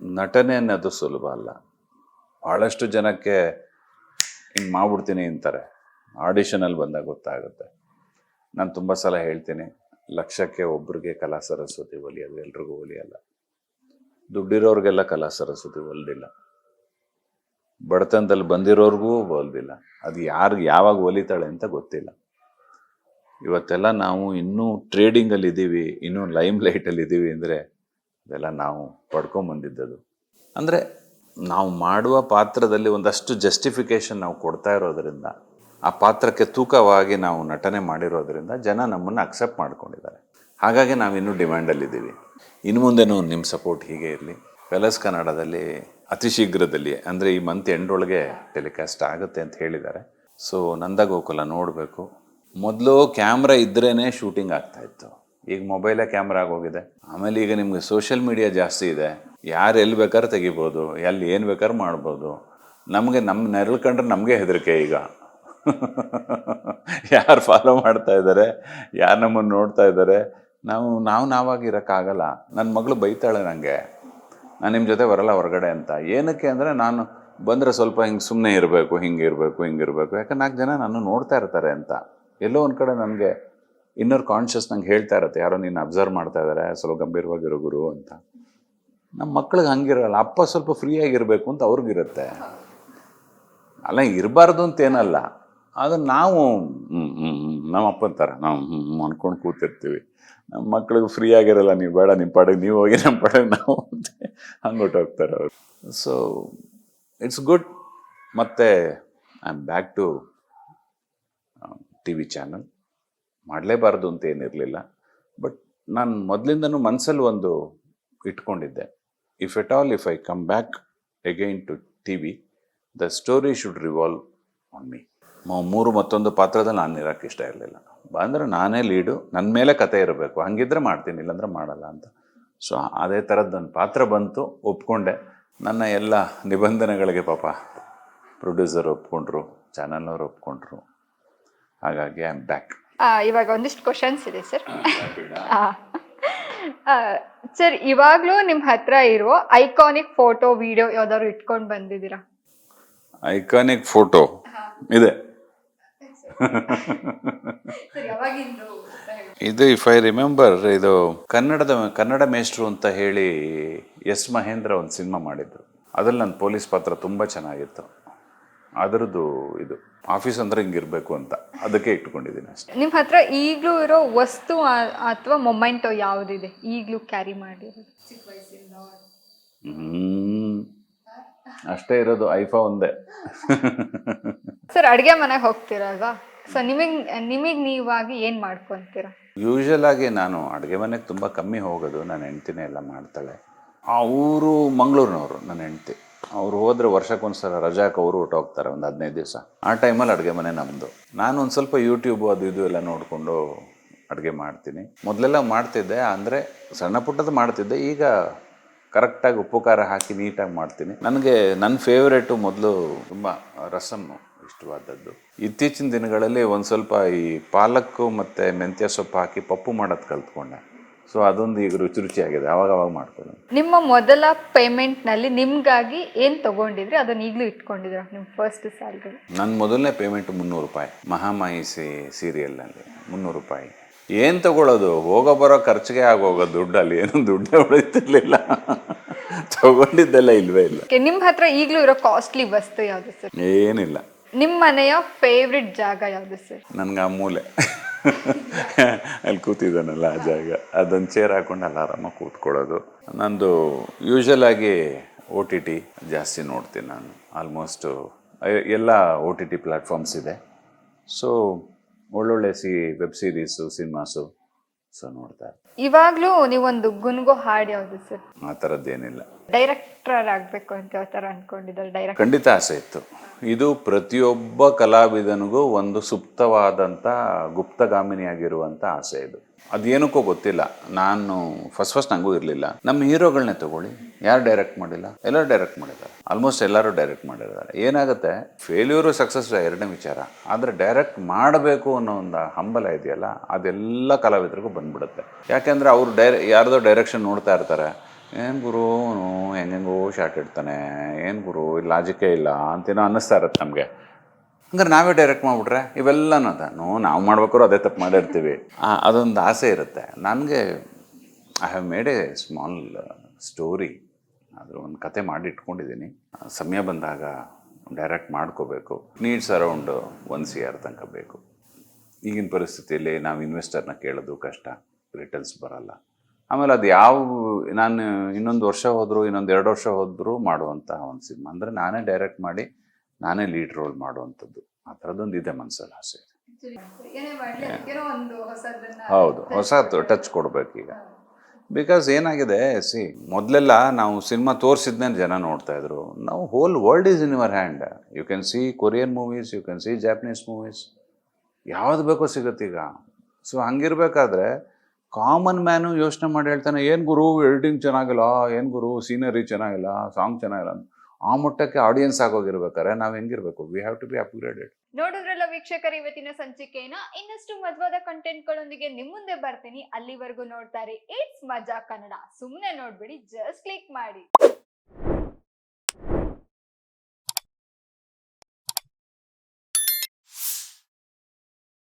ನಟನೆ ಅನ್ನೋದು ಸುಲಭ ಅಲ್ಲ. ಭಾಳಷ್ಟು ಜನಕ್ಕೆ ಹಿಂಗೆ ಮಾಡ್ಬಿಡ್ತೀನಿ ಅಂತಾರೆ. ಆಡಿಷನಲ್ಲಿ ಬಂದಾಗ ಗೊತ್ತಾಗುತ್ತೆ. ನಾನು ತುಂಬ ಸಲ ಹೇಳ್ತೀನಿ, ಲಕ್ಷಕ್ಕೆ ಒಬ್ರಿಗೆ ಕಲಾ ಸರಸ್ವತಿ ಒಲಿಯೋದು ಎಲ್ರಿಗೂ ಒಲಿಯಲ್ಲ ದುಡ್ಡಿರೋರಿಗೆಲ್ಲ ಕಲಾ ಸರಸ್ವತಿ ಒಲ್ದಿಲ್ಲ. ಬಡತನದಲ್ಲಿ ಬಂದಿರೋರಿಗೂ ಒಲ್ದಿಲ್ಲ. ಅದು ಯಾರಿಗೆ ಯಾವಾಗ ಒಲಿತಾಳೆ ಅಂತ ಗೊತ್ತಿಲ್ಲ. ಇವತ್ತೆಲ್ಲ ನಾವು ಇನ್ನೂ ಟ್ರೇಡಿಂಗಲ್ಲಿ ಇದ್ದೀವಿ ಇನ್ನೂ ಲೈಮ್ ಲೈಟಲ್ಲಿ ಇದ್ದೀವಿ ಅಂದರೆ ಅದೆಲ್ಲ ನಾವು ಪಡ್ಕೊಂಬಂದಿದ್ದದು ಅಂದರೆ ನಾವು ಮಾಡುವ ಪಾತ್ರದಲ್ಲಿ ಒಂದಷ್ಟು ಜಸ್ಟಿಫಿಕೇಶನ್ ನಾವು ಕೊಡ್ತಾ ಇರೋದರಿಂದ, ಆ ಪಾತ್ರಕ್ಕೆ ತೂಕವಾಗಿ ನಾವು ನಟನೆ ಮಾಡಿರೋದರಿಂದ ಜನ ನಮ್ಮನ್ನು ಅಕ್ಸೆಪ್ಟ್ ಮಾಡ್ಕೊಂಡಿದ್ದಾರೆ. ಹಾಗಾಗಿ ನಾವು ಇನ್ನೂ ಡಿಮ್ಯಾಂಡಲ್ಲಿದ್ದೀವಿ ಇನ್ನು ಮುಂದೆನೂ ನಿಮ್ಮ ಸಪೋರ್ಟ್ ಹೀಗೆ ಇರಲಿ. ಕಲರ್ಸ್ ಕನ್ನಡದಲ್ಲಿ ಅತಿ ಶೀಘ್ರದಲ್ಲಿ, ಅಂದರೆ ಈ ಮಂತ್ ಎಂಡೊಳಗೆ ಟೆಲಿಕಾಸ್ಟ್ ಆಗುತ್ತೆ ಅಂತ ಹೇಳಿದ್ದಾರೆ. ಸೊ ನಂದ ಗೋಕುಲ ನೋಡಬೇಕು. ಮೊದಲು ಕ್ಯಾಮ್ರಾ ಇದ್ರೇ ಶೂಟಿಂಗ್ ಆಗ್ತಾ ಇತ್ತು. ಈಗ ಮೊಬೈಲೇ ಕ್ಯಾಮ್ರಾ ಆಗೋಗಿದೆ. ಆಮೇಲೆ ಈಗ ನಿಮಗೆ ಸೋಷಿಯಲ್ ಮೀಡಿಯಾ ಜಾಸ್ತಿ ಇದೆ. ಯಾರು ಎಲ್ಲಿ ಬೇಕಾದ್ರೆ ತೆಗಿಬೋದು, ಎಲ್ಲಿ ಏನು ಬೇಕಾದ್ರೆ ಮಾಡ್ಬೋದು. ನಮಗೆ ನಮ್ಮ ನೆರಳು ಕಂಡ್ರೆ ನಮಗೆ ಹೆದರಿಕೆ ಈಗ. ಯಾರು ಫಾಲೋ ಮಾಡ್ತಾ ಇದ್ದಾರೆ ಯಾರು ನಮ್ಮನ್ನು ನೋಡ್ತಾ ಇದ್ದಾರೆ ನಾವು ನಾವು ನಾವಾಗಿರೋಕ್ಕಾಗಲ್ಲ ನನ್ನ ಮಗಳು ಬೈತಾಳೆ ನನಗೆ ನಾನು ನಿಮ್ಮ ಜೊತೆ ಬರಲ್ಲ ಹೊರಗಡೆ ಅಂತ. ಏನಕ್ಕೆ ಅಂದರೆ ನಾನು ಬಂದರೆ ಸ್ವಲ್ಪ ಹಿಂಗೆ ಸುಮ್ಮನೆ ಇರಬೇಕು, ಹಿಂಗೆ ಇರಬೇಕು ಹಿಂಗೆ ಇರಬೇಕು. ಯಾಕಂದ್ರೆ ನಾಲ್ಕು ಜನ ನಾನು ನೋಡ್ತಾ ಇರ್ತಾರೆ ಅಂತ. ಎಲ್ಲೋ ಒಂದು ಕಡೆ ನನಗೆ ಇನ್ನರ್ ಕಾನ್ಷಿಯಸ್ ನಂಗೆ ಹೇಳ್ತಾ ಇರತ್ತೆ, ಯಾರೋ ನೀನು ಅಬ್ಸರ್ವ್ ಮಾಡ್ತಾ ಇದ್ದಾರೆ ಸ್ವಲ್ಪ ಗಂಭೀರವಾಗಿರೋ ಗುರು ಅಂತ. ನಮ್ಮ ಮಕ್ಳಿಗೆ ಹಂಗಿರಲ್ಲ, ಅಪ್ಪ ಸ್ವಲ್ಪ ಫ್ರೀಯಾಗಿರಬೇಕು ಅಂತ ಅವ್ರಿಗಿರುತ್ತೆ. ಅಲ್ಲ, ಇರಬಾರ್ದು ಅಂತ ಏನಲ್ಲ. ಅದು ನಾವು ನಮ್ಮ ಅಪ್ಪನ ಥರ ನಾವು ಹ್ಞೂ ಅನ್ಕೊಂಡು ಕೂತಿರ್ತೀವಿ. ನಮ್ಮ ಮಕ್ಳಿಗೆ ಫ್ರೀ ಆಗಿರಲ್ಲ, ನೀವು ಬೇಡ ನಿಮ್ಮ ಪಾಡಿಗೆ ನೀವು ಹೋಗಿ ನಮ್ಮ ಪಾಡಿಗೆ ನಾವು ಅಂತ ಹಂಗೆ ಹೋಗ್ತಾರೆ ಅವರು. ಸೊ ಇಟ್ಸ್ ಗುಡ್ ಮತ್ತು I am back to T V channel ಮಾಡಲೇಬಾರ್ದು ಅಂತ ಏನಿರಲಿಲ್ಲ. ಬಟ್ ನಾನು ಮೊದಲಿಂದನೂ ಮನಸ್ಸಲ್ಲಿ ಒಂದು ಇಟ್ಕೊಂಡಿದ್ದೆ. If at all if I come back again to T V the story should revolve on me, ಮೂರು ಮತ್ತೊಂದು ಪಾತ್ರದಲ್ಲಿ ನಾನು ಇರೋಕ್ಕೆ ಇಷ್ಟ ಇರಲಿಲ್ಲ. ಅಂದರೆ ನಾನೇ ಲೀಡು ನನ್ನ ಮೇಲೆ ಕತೆ ಇರಬೇಕು. ಹಂಗಿದ್ರೆ ಮಾಡ್ತೀನಿ, ಇಲ್ಲಾಂದ್ರೆ ಮಾಡಲ್ಲ ಅಂತ. ಸೊ ಅದೇ ಥರದ್ದು ನನ್ನ ಪಾತ್ರ ಬಂತು, ಒಪ್ಕೊಂಡೆ. ನನ್ನ ಎಲ್ಲ ನಿಬಂಧನೆಗಳಿಗೆ ಪಾಪ ಪ್ರೊಡ್ಯೂಸರ್ ಒಪ್ಕೊಂಡ್ರು ಚಾನಲ್ನವ್ರು ಒಪ್ಕೊಂಡ್ರು. ಹಾಗಾಗಿ ಐ ಆಮ್ ಬ್ಯಾಕ್ ಇವಾಗ ಒಂದಿಷ್ಟು ಕ್ವಶನ್ಸ್ ಇದೆ ಸರ್ ಸರ್ ಇವಾಗ್ಲೂ ನಿಮ್ ಹತ್ರ ಇರೋ ಐಕಾನಿಕ್ ಫೋಟೋ ವಿಡಿಯೋ ಯಾವ್ದಾದ್ರು ಇಟ್ಕೊಂಡು ಬಂದಿದ್ದೀರಾ? ಐಕಾನಿಕ್ ಫೋಟೋ ಇದೆ. ಇದು ಇಫ್ ಐ ರಿಮೆಂಬರ್ ಇದು ಕನ್ನಡದ ಕನ್ನಡ ಮೇಷ್ಟ್ರು ಅಂತ ಹೇಳಿ ಎಸ್ ಮಹೇಂದ್ರ ಒಂದು ಸಿನಿಮಾ ಮಾಡಿದ್ರು. ಅದ್ರಲ್ಲಿ ನನ್ನ ಪೊಲೀಸ್ ಪಾತ್ರ ತುಂಬ ಚೆನ್ನಾಗಿತ್ತು. ಅದರದ್ದು ಇದು. ಆಫೀಸ್ ಅಂದ್ರೆ ಹಿಂಗಿರ್ಬೇಕು ಅಂತ. ಅದಕ್ಕೆ ಇಟ್ಕೊಂಡಿದ್ದೀನಿ ಅಷ್ಟೇ. ನಿಮ್ಮ ಹತ್ರ ಈಗಲೂ ಇರೋ ವಸ್ತು ಅಥವಾ ಮೊಮೆಂಟೋ ಯಾವುದಿದೆ? ಈಗಲೂ ಕ್ಯಾರಿ ಮಾಡಿರೋದು. ಹ್ಮ್. ಅಷ್ಟೇ ಇರೋದು ಐಫಾ ಒಂದೇ. ಸರ್ ಅಡುಗೆ ಮನೆಗೆ ಹೋಗ್ತೀರಲ್ವಾ ಸೊ ನಿಮಗ್ ನಿಮಗ್ ನೀವಾಗಿ ಏನ್ ಮಾಡ್ಕೊಂತೀರಾ? ಯೂಶಲ್ ಆಗಿ ನಾನು ಅಡುಗೆ ಮನೆಗೆ ತುಂಬ ಕಮ್ಮಿ ಹೋಗೋದು. ನನ್ನ ಹೆಂಡ್ತಿನೇ ಎಲ್ಲ ಮಾಡ್ತಾಳೆ. ಅವರು ಮಂಗಳೂರಿನವರು ನನ್ನ ಹೆಂಡ್ತಿ. ಅವ್ರು ಹೋದ್ರೆ ವರ್ಷಕ್ಕೊಂದ್ಸಲ ರಜಾಕ್ಕೆ ಅವರು ಹೋಗ್ತಾರೆ, ಒಂದು ಹದಿನೈದು ದಿವಸ. ಆ ಟೈಮಲ್ಲಿ ಅಡುಗೆ ಮನೆ ನಮ್ಮದು ನಾನು ಒಂದು ಸ್ವಲ್ಪ ಯೂಟ್ಯೂಬು ಅದು ಇದು ಎಲ್ಲ ನೋಡಿಕೊಂಡು ಅಡುಗೆ ಮಾಡ್ತೀನಿ. ಮೊದಲೆಲ್ಲ ಮಾಡ್ತಿದ್ದೆ, ಅಂದರೆ ಸಣ್ಣ ಪುಟ್ಟದ್ದು ಮಾಡ್ತಿದ್ದೆ. ಈಗ ಕರೆಕ್ಟಾಗಿ ಉಪ್ಪು ಖಾರ ಹಾಕಿ ನೀಟಾಗಿ ಮಾಡ್ತೀನಿ. ನನಗೆ ನನ್ನ ಫೇವ್ರೇಟು ಮೊದಲು ತುಂಬ ರಸಮ್ಮು ಇಷ್ಟವಾದದ್ದು. ಇತ್ತೀಚಿನ ದಿನಗಳಲ್ಲಿ ಒಂದು ಸ್ವಲ್ಪ ಈ ಪಾಲಕ್ಕು ಮತ್ತು ಮೆಂತ್ಯ ಸೊಪ್ಪು ಹಾಕಿ ಪಪ್ಪು ಮಾಡೋದು ಕಲ್ತ್ಕೊಂಡೆ. ಸೊ ಅದೊಂದು ಈಗ ರುಚಿ ರುಚಿಯಾಗಿದೆ. ಅವಾಗ ಅವಾಗ ಮಾಡ್ಕೊಂಡು ನಿಮ್ಮ ಮೊದಲ ಪೇಮೆಂಟ್ನಲ್ಲಿ ನಿಮ್ಗಾಗಿ ಏನ್ ತಗೊಂಡಿದ್ರಿ? ಅದನ್ನ ಈಗಲೂ ಇಟ್ಕೊಂಡಿದ್ರ ನಿಮ್ ಫಸ್ಟ್ ಸ್ಯಾಲ್ರಿ ನನ್ನ ಮೊದಲನೇ ಪೇಮೆಂಟ್ ಮುನ್ನೂರು ರೂಪಾಯಿ. ಮಹಾಮಾಯಿ ಸೀರಿಯಲ್ನಲ್ಲಿ ಮುನ್ನೂರು ರೂಪಾಯಿ. ಏನು ತಗೊಳ್ಳೋದು ಹೋಗೋ ಬರೋ ಖರ್ಚಿಗೆ ಆಗೋಗೋ ದುಡ್ಡಲ್ಲಿ. ಏನು ದುಡ್ಡೇ ಉಳಿತಿರ್ಲಿಲ್ಲ. ತಗೊಂಡಿದ್ದೆಲ್ಲ ಇಲ್ವೇ ಇಲ್ಲ. ನಿಮ್ ಹತ್ರ ಈಗಲೂ ಇರೋ ಕಾಸ್ಟ್ಲಿ ವಸ್ತು ಯಾವ್ದು ಸರ್ ಏನಿಲ್ಲ. ನಿಮ್ ಮನೆಯ ಫೇವ್ರೆಟ್ ಜಾಗ ಯಾವುದು ಸರ್ ನನ್ಗೆ ಆ ಮೂಲೆ. ಅಲ್ಲಿ ಕೂತಿದ್ದಾನಲ್ಲ ಆ ಜಾಗ. ಅದೊಂದು ಚೇರ್ ಹಾಕೊಂಡು ಅಲ್ಲಿ ಆರಾಮಾಗಿ ಕೂತ್ಕೊಳ್ಳೋದು. ನಂದು ಯೂಶಲ್ ಆಗಿ ಟಿ ಟಿ ಜಾಸ್ತಿ ನೋಡ್ತೀನಿ ನಾನು. ಆಲ್ಮೋಸ್ಟು ಎಲ್ಲ ಒ ಟಿ ಟಿ ಪ್ಲ್ಯಾಟ್ಫಾರ್ಮ್ಸ್ ಇದೆ. ಸೊ ಒಳ್ಳೊಳ್ಳೆ ಸಿ ವೆಬ್ ಸೀರೀಸು ಸಿನಿಮಾಸು ಸೊ ನೋಡ್ತಾ ಇರ್ತೀನಿ. ಇವಾಗ್ಲೂ ನೀವೊಂದು ಗುನ್ಗೋ ಹಾಡ್ ಯಾವ್ದು ಸರ್. ಆ ಥರದ್ದೇನಿಲ್ಲ ಡೈರೆಕ್ಟರ್ ಆಗ್ಬೇಕು ಅಂತ ಯಾವ ತರ ಅನ್ಕೊಂಡಿದ್ದಾರೆ ಡೈರೆಕ್ಟ್ ಖಂಡಿತ ಆಸೆ ಇತ್ತು. ಇದು ಪ್ರತಿಯೊಬ್ಬ ಕಲಾವಿದನಿಗೂ ಒಂದು ಸುಪ್ತವಾದಂಥ ಗುಪ್ತಗಾಮಿನಿಯಾಗಿರುವಂಥ ಆಸೆ ಇದು. ಅದೇನಕ್ಕೂ ಗೊತ್ತಿಲ್ಲ. ನಾನು ಫಸ್ಟ್ ಫಸ್ಟ್ ನನಗೂ ಇರಲಿಲ್ಲ. ನಮ್ಮ ಹೀರೋಗಳನ್ನೇ ತಗೊಳ್ಳಿ. ಯಾರು ಡೈರೆಕ್ಟ್ ಮಾಡಿಲ್ಲ? ಎಲ್ಲರೂ ಡೈರೆಕ್ಟ್ ಮಾಡಿದ್ದಾರೆ. ಆಲ್ಮೋಸ್ಟ್ ಎಲ್ಲರೂ ಡೈರೆಕ್ಟ್ ಮಾಡಿದ್ದಾರೆ. ಏನಾಗುತ್ತೆ? ಫೇಲ್ಯೂರು ಸಕ್ಸಸ್ ಎರಡನೇ ವಿಚಾರ. ಆದರೆ ಡೈರೆಕ್ಟ್ ಮಾಡಬೇಕು ಅನ್ನೋ ಒಂದು ಹಂಬಲ ಇದೆಯಲ್ಲ, ಅದೆಲ್ಲ ಕಲಾವಿದರಿಗೂ ಬಂದ್ಬಿಡುತ್ತೆ. ಯಾಕೆಂದರೆ ಅವರು ಡೈರೆ ಯಾರ್ದೋ ಡೈರೆಕ್ಷನ್ ನೋಡ್ತಾ ಇರ್ತಾರೆ. ಏನು ಗುರು ಹೆಂಗೆಂಗೋ ಶಾರ್ಟ್ ಇಡ್ತಾನೆ. ಏನು ಗುರು ಲಾಜಿಕೇ ಇಲ್ಲ ಅಂತೇನೋ ಅನ್ನಿಸ್ತಾ ಇರುತ್ತೆ ನಮಗೆ. ಹಂಗಾರೆ ನಾವೇ ಡೈರೆಕ್ಟ್ ಮಾಡಿಬಿಟ್ರೆ ಇವೆಲ್ಲನೂ ನಾವು ಮಾಡ್ಬೇಕಾದ್ರು ಅದೇ ತಪ್ಪು ಮಾಡಿರ್ತೀವಿ. ಅದೊಂದು ಆಸೆ ಇರುತ್ತೆ. ನನಗೆ I have made a small story ಅದ್ರ ಒಂದು ಕತೆ ಮಾಡಿ ಇಟ್ಕೊಂಡಿದ್ದೀನಿ ಸಮಯ ಬಂದಾಗ ಡೈರೆಕ್ಟ್ ಮಾಡ್ಕೋಬೇಕು. Needs around one C R ತನಕ ಬೇಕು. ಈಗಿನ ಪರಿಸ್ಥಿತಿಯಲ್ಲಿ ನಾವು ಇನ್ವೆಸ್ಟರ್ನ ಕೇಳೋದು ಕಷ್ಟ. ರಿಟರ್ನ್ಸ್ ಬರಲ್ಲ. ಆಮೇಲೆ ಅದು ಯಾವ, ನಾನು ಇನ್ನೊಂದು ವರ್ಷ ಹೋದರೂ, ಇನ್ನೊಂದು ಎರಡು ವರ್ಷ ಹೋದರೂ ಮಾಡುವಂತಹ ಒಂದು ಸಿನಿಮಾ. ಅಂದರೆ ನಾನೇ ಡೈರೆಕ್ಟ್ ಮಾಡಿ ನಾನೇ ಲೀಡ್ ರೋಲ್ ಮಾಡುವಂಥದ್ದು. ಆ ಥರದ್ದೊಂದು ಇದೆ ಮನಸ್ಸಲ್ಲಿ ಆಸೆ ಹೌದು ಹೊಸದು ಟಚ್ ಕೊಡ್ಬೇಕೀಗ ಬಿಕಾಸ್ ಏನಾಗಿದೆ ಸಿ ಮೊದಲೆಲ್ಲ ನಾವು ಸಿನಿಮಾ ತೋರಿಸಿದ್ನೇ ಜನ ನೋಡ್ತಾ ಇದ್ರು. ನಾವು whole world is in your hand you can see Korean movies you can see Japanese movies ಯಾವ್ದು ಬೇಕೋ ಸಿಗುತ್ತೀಗ ಸೊ ಹಂಗಿರ್ಬೇಕಾದ್ರೆ ಕಾಮನ್ ಮ್ಯಾನು ಯೋಚನೆ ಮಾಡಿ ಹೇಳ್ತಾನೆ ಏನು ಗುರು ಎಡಿಟಿಂಗ್ ಚೆನ್ನಾಗಿಲ್ಲ ಏನು ಗುರು ಸೀನರಿ ಚೆನ್ನಾಗಿಲ್ಲ ಸಾಂಗ್ ಚೆನ್ನಾಗಿಲ್ಲ ಆ ಮಟ್ಟಕ್ಕೆ ಆಡಿಯನ್ಸ್ ಆಗೋಗಿರ್ಬೇಕಾದ್ರೆ ನಾವು ಹೆಂಗಿರ್ಬೇಕು? We have to be upgraded ನೋಡಿದ್ರಲ್ಲ ವೀಕ್ಷಕರ, ಇವತ್ತಿನ ಸಂಚಿಕೆಯನ್ನ ಇನ್ನಷ್ಟು ಮಜವಾದ ಕಂಟೆಂಟ್ ಗಳೊಂದಿಗೆ ನಿಮ್ ಮುಂದೆ ಬರ್ತೀನಿ. ಅಲ್ಲಿವರೆಗೂ ನೋಡ್ತಾರೆ ಇಟ್ಸ್ ಮಜಾ ಕನ್ನಡ. ಸುಮ್ನೆ ನೋಡ್ಬಿಡಿ ಜಸ್ಟ್ ಕ್ಲಿಕ್ ಮಾಡಿ.